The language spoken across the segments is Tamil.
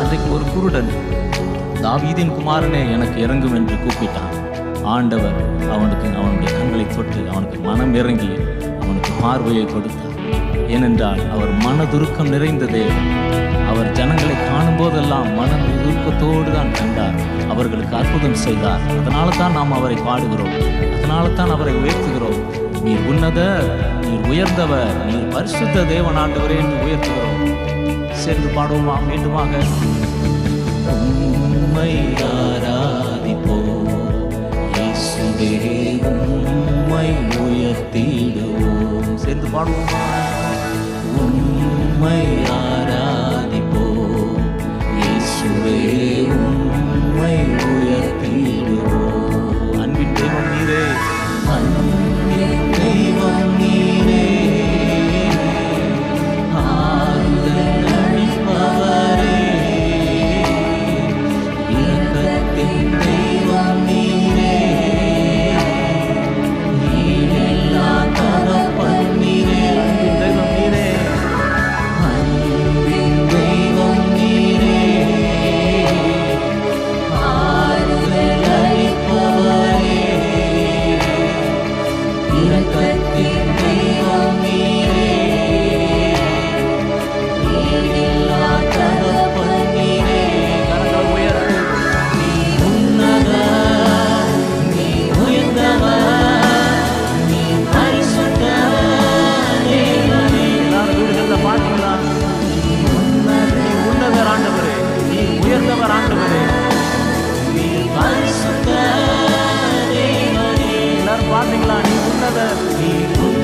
அன்றைக்கு ஒரு குருடன் தாவீதின் குமாரனே எனக்கு இறங்கும் என்று கூப்பிட்டான். ஆண்டவர் அவனுக்கு அவனுடைய கண்களை தொட்டு அவனுக்கு மனம் இறங்கி அவனுக்கு பார்வையை கொடுத்தார். ஏனென்றால் அவர் மனதுருக்கம் நிறைந்த தேவன். அவர் ஜனங்களை காணும் போதெல்லாம் மன துருக்கத்தோடு தான் கண்டார். அவர்களுக்கு அற்புதம் செய்தார். அதனால தான் நாம் அவரை பாடுகிறோம். அதனால தான் அவரை உயர்த்துகிறோம். நீர் உன்னதர் நீர் உயர்ந்தவர் நீர் பரிசுத்த தேவன் ஆண்டவரே என்று உயர்த்துகிறோம். சேர்ந்து பாடுவோமா மீண்டுமாக. உண்மை ஆராதிப்போம் இயேசுவே உயர்த்திடுவோம். சேர்ந்து பாடுவோமா உண்மை me. நீ உன்னதர்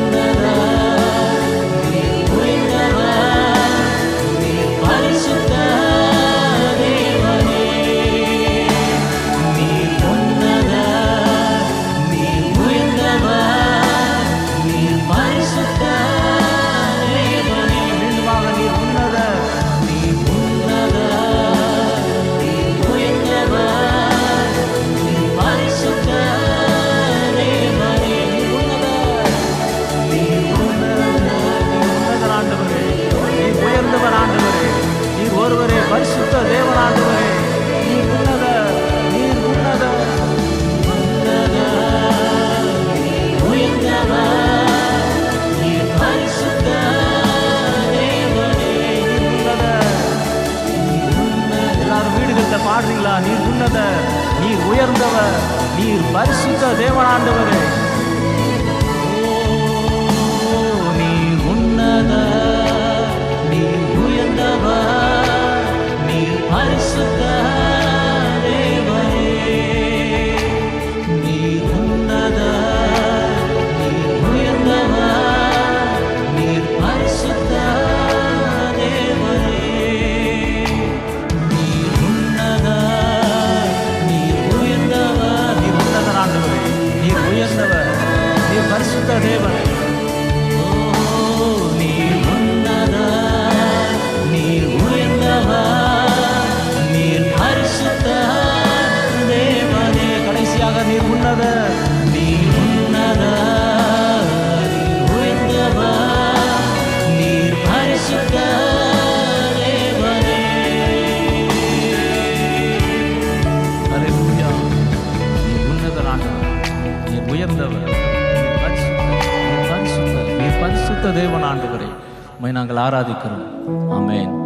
பரிசுத்த தேவன் நீ உன்னத நீர் உன்னத. பாடுறீங்களா? நீர் உன்னத நீர் உயர்ந்தவர் நீர் பரிசுத்த தேவனாண்டவரே நீர் பரிசுத்த தேவன் ஆண்டவரே. உம்மை நாங்கள் ஆராதிக்கிறோம். ஆமேன்.